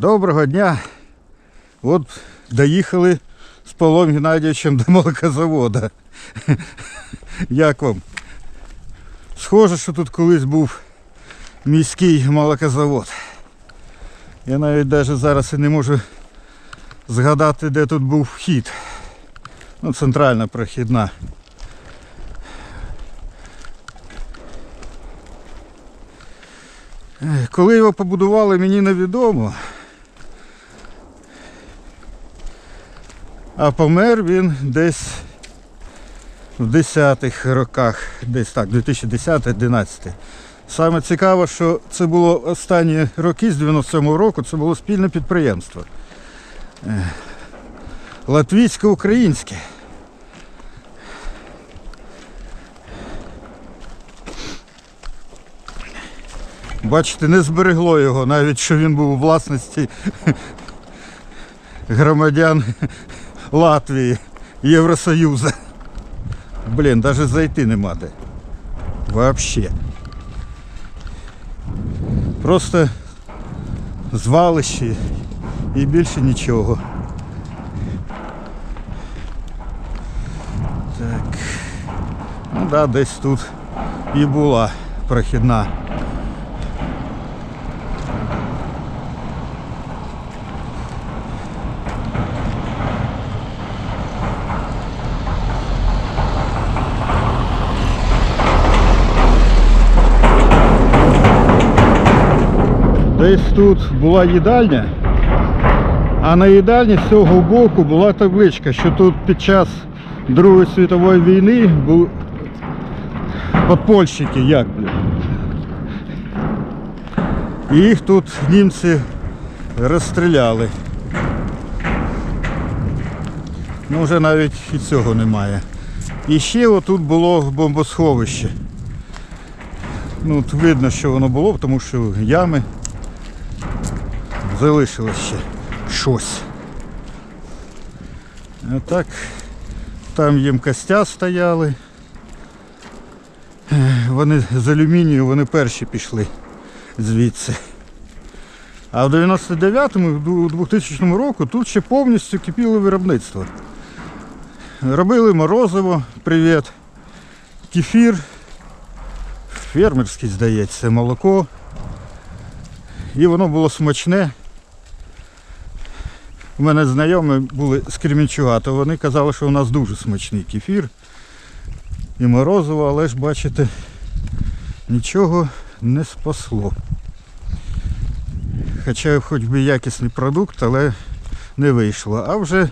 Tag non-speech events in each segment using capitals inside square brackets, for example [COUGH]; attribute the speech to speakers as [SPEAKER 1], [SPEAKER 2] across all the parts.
[SPEAKER 1] Доброго дня. От доїхали з Павлом Геннадійовичем до молокозавода. [LAUGHS] Як вам? Схоже, що тут колись був міський молокозавод. Я навіть навіть зараз і не можу згадати, де тут був вхід. Ну, центральна прохідна. Коли його побудували, мені невідомо. А помер він десь в 10-х роках, десь так, 2010-11. Саме цікаво, що це було останні роки з 97-го року, це було спільне підприємство. Е, Латвійсько-українське. Бачите, не зберегло його, навіть що він був у власності [LAUGHS] громадян Латвії, Євросоюзу. Блін, навіть зайти нема де. Вообще. Просто звалище і більше нічого. Так. Ну да, десь тут і була прохідна. Десь тут була їдальня, а на їдальні з цього боку була табличка, що тут під час Другої світової війни були подпольщики, як блін. І їх тут німці розстріляли. Ну вже навіть і цього немає. І ще отут було бомбосховище. Ну, видно, що воно було, тому що ями залишилось ще щось. А так, там їм костя стояли. Е, Вони з алюмінію, вони перші пішли звідси. А в 99-му, у 2000 року тут ще повністю кипіло виробництво. Робили морозиво, привіт, кефір, фермерський, здається, молоко. І воно було смачне. У мене знайомі були з Кремінчуга, то вони казали, що у нас дуже смачний кефір і морозиво, але ж бачите, нічого не спасло. Хоча хоч би якісний продукт, але не вийшло. А вже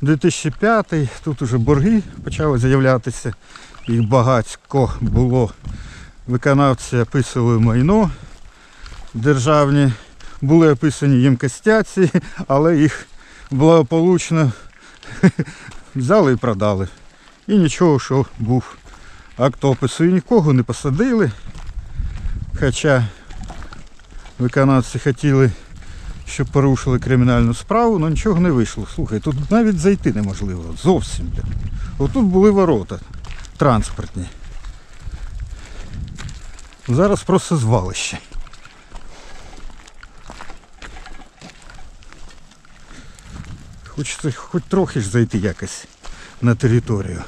[SPEAKER 1] 2005 тут уже борги почали з'являтися. Їх багатько було. Виконавці описували майно державні. Були описані їм костяці, але їх благополучно [LAUGHS] взяли і продали. І нічого, що був актопису. І нікого не посадили. Хоча виконавці хотіли, щоб порушили кримінальну справу, але нічого не вийшло. Слухай, тут навіть зайти неможливо. Зовсім. Отут були ворота транспортні. Зараз просто звалище. Хочеться хоч трохи ж зайти якось на територію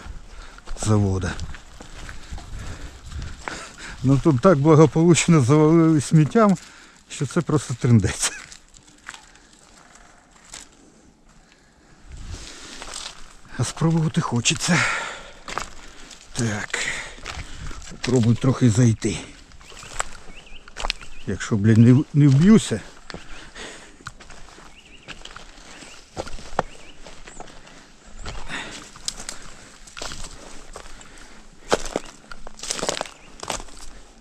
[SPEAKER 1] заводу. Ну тут так благополучно завалили сміттям, що це просто трендець. А спробувати хочеться. Так. Попробуй трохи зайти. Якщо, блін, не вб'юся.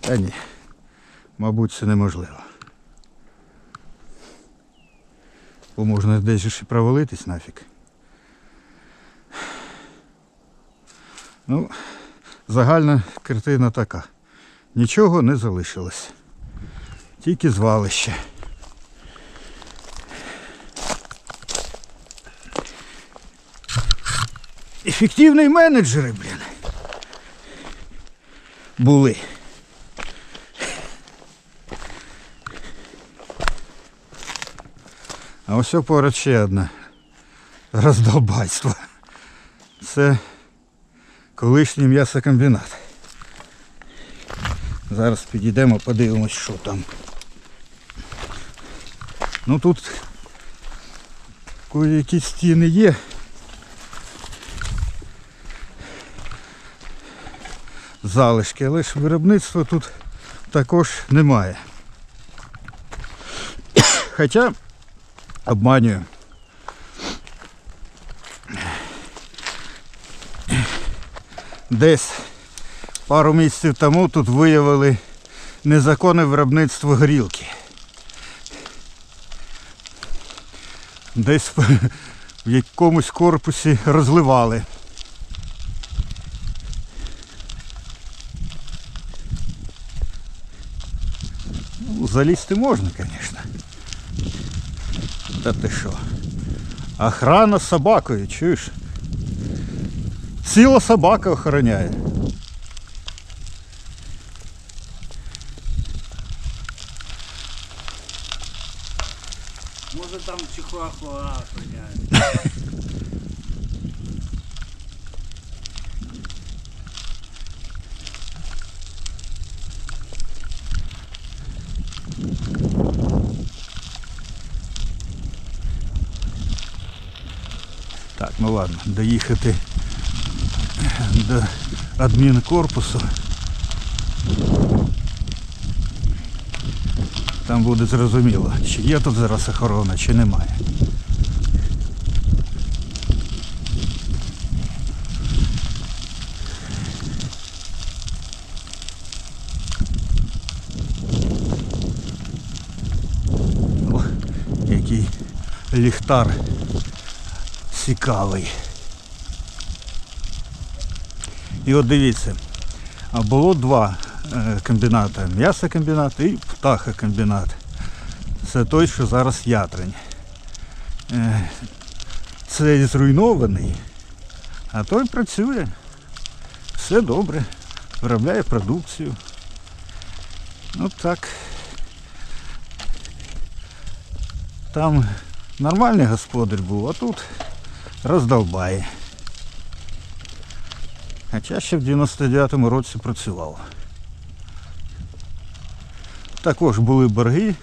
[SPEAKER 1] Та ні, мабуть, це неможливо. Бо можна десь ж і провалитись нафіг. Ну, загальна картина така. Нічого не залишилось. Тільки звалище. Ефективні менеджери, блін. Були. Ось поряд ще одне роздолбайство. Це колишній м'ясокомбінат. Зараз підійдемо, подивимось, що там. Ну тут кої-які стіни є. Залишки, але ж виробництва тут також немає. Хоча обманюю. Десь пару місяців тому тут виявили незаконне виробництво горілки. Десь в в якомусь корпусі розливали. Ну, залізти можна, звісно. Та ти що? Охрана з собакою, чуєш? Ціла собака охороняє.
[SPEAKER 2] Може там чихуахуа охраняє. [LAUGHS]
[SPEAKER 1] Так, ну ладно, доїхати до адмінкорпусу. Там буде зрозуміло, чи є тут зараз охорона, чи немає. О, який ліхтар цікавий. І от дивіться, було два е, комбіната. М'ясокомбінат і птахокомбінат. Це той, що зараз ятрень. Е, Цей зруйнований, а той працює. Все добре. Виробляє продукцію. Ну так. Там нормальний господар був, а тут роздолбає. Хоча ще в 99-му році працював. Також були борги.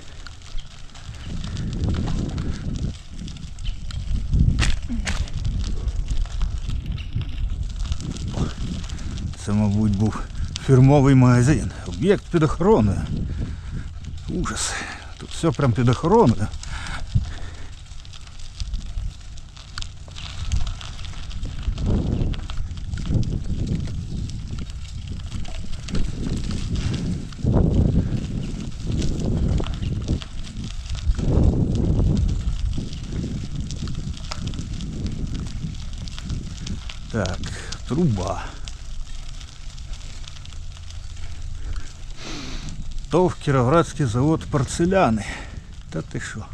[SPEAKER 1] Це, мабуть, був фірмовий магазин. Об'єкт під охороною. Ужас. Тут все прям під охороною. Так, труба. ТОВ Кіровоградський завод порцеляни. Та ти що?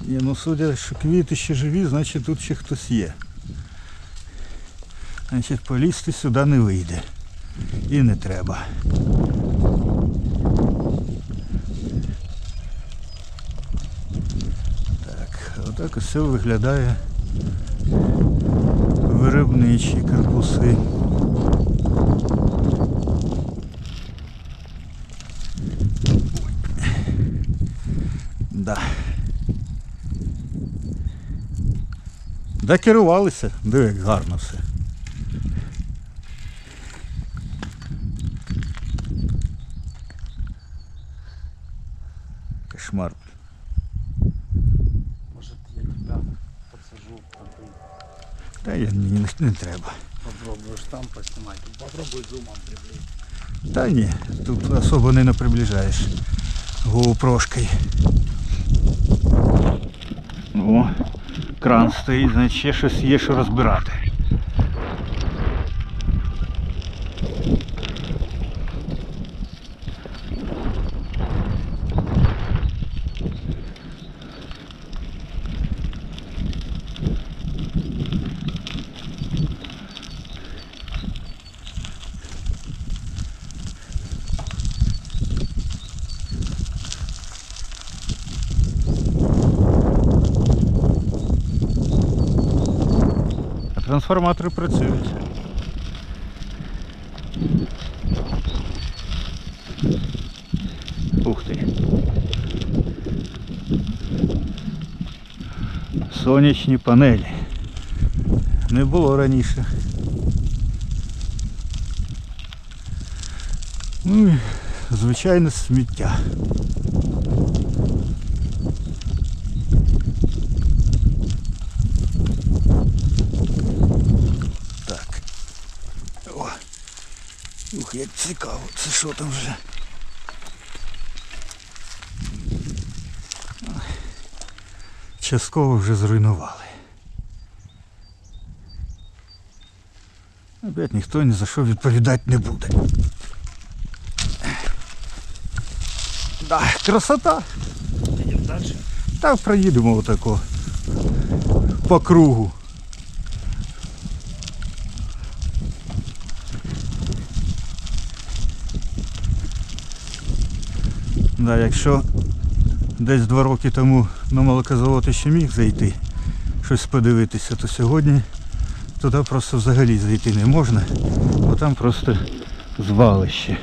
[SPEAKER 1] Ні, ну судя, що квіти ще живі, значить тут ще хтось є. Значить полізти сюди не вийде. І не треба. Так, отак ось все виглядає виробничі корпуси. Да. Да керувалися, диви, як гарно все. Кошмар.
[SPEAKER 2] Може я тебя подсажу, а ты
[SPEAKER 1] Та я мені не, не треба.
[SPEAKER 2] Попробуєш там поснімати, Попробуй зумом приблизити.
[SPEAKER 1] Та ні, тут особо не приближаєш гоупрошкою. О, кран стоїть, значить ще щось є, що розбирати. Трансформатори працюють. Ух ти. Сонячні панелі. Не було раніше. Ну і звичайне сміття. Так. О. Ух, як цікаво, це що там вже? Частково вже зруйнували. Опять ніхто ні за що відповідати не буде. Да, красота.
[SPEAKER 2] Идем дальше.
[SPEAKER 1] Так проїдемо отако по кругу. Да, якщо десь два роки тому на молокозавод ще міг зайти, щось подивитися, то сьогодні туди просто взагалі зайти не можна, бо там просто звалище.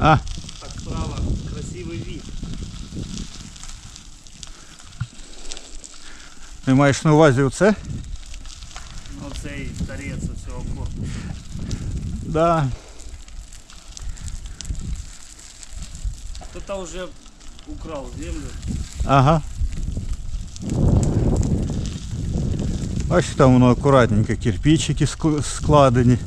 [SPEAKER 1] А,
[SPEAKER 2] Так справа красивый вид.
[SPEAKER 1] ти маєш на увазі оце?
[SPEAKER 2] Ну цей торець усього корпусу.
[SPEAKER 1] Да.
[SPEAKER 2] Кто-то уже украл землю.
[SPEAKER 1] Ага. Бачиш, там воно акуратненько, кирпичики ск- складені.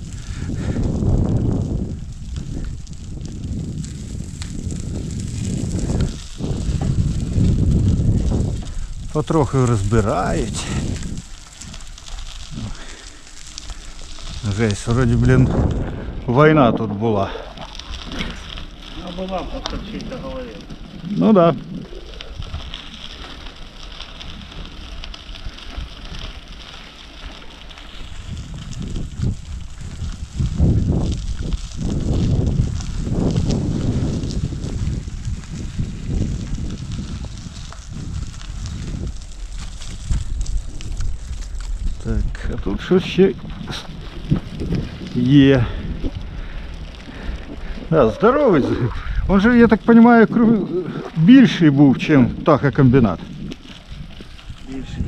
[SPEAKER 1] Потроху розбирають. Жесть, вроді, блін, війна тут була.
[SPEAKER 2] Ну была просто в чьей-то голове.
[SPEAKER 1] Ну да. Так, а Щось ще є. Да, здоровий. з- Он же, я так понимаю, кру- більший був, ніж птахокомбінат.
[SPEAKER 2] Більше.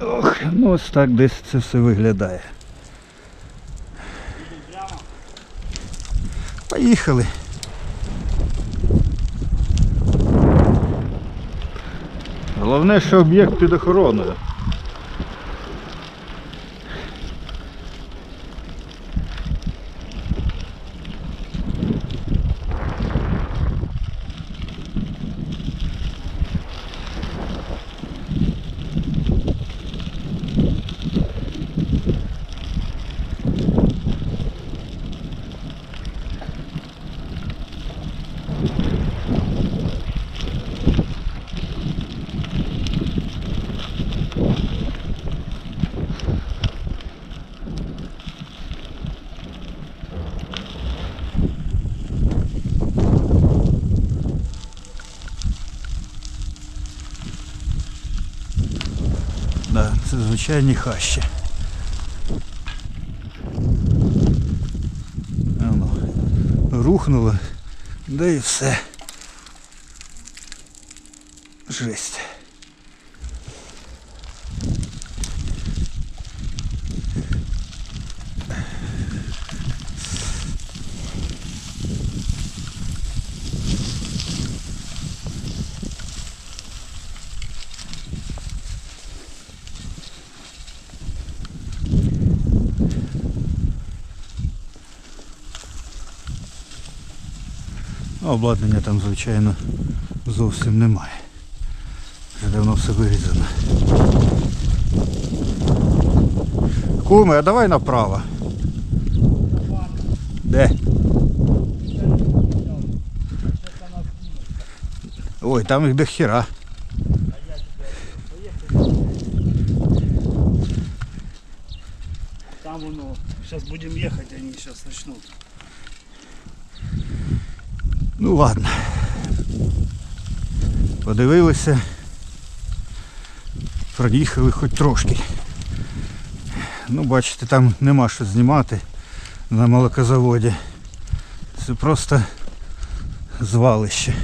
[SPEAKER 1] Ох, ну ось так десь це все виглядає. Поїхали. Головне, що об'єкт під охороною. це звичайні хащі. А ну, рухнуло, да і все. Жесть. Обладнання там, звичайно, зовсім немає. Вже давно все вирізано. Куме, а давай направо. Де? Ой, там їх до хіра.
[SPEAKER 2] Там воно. Сейчас будем ехать, они сейчас начнут.
[SPEAKER 1] Ну ладно. Подивилися. Проїхали хоч трошки. Ну, бачите, там нема що знімати на молокозаводі. Це просто звалище.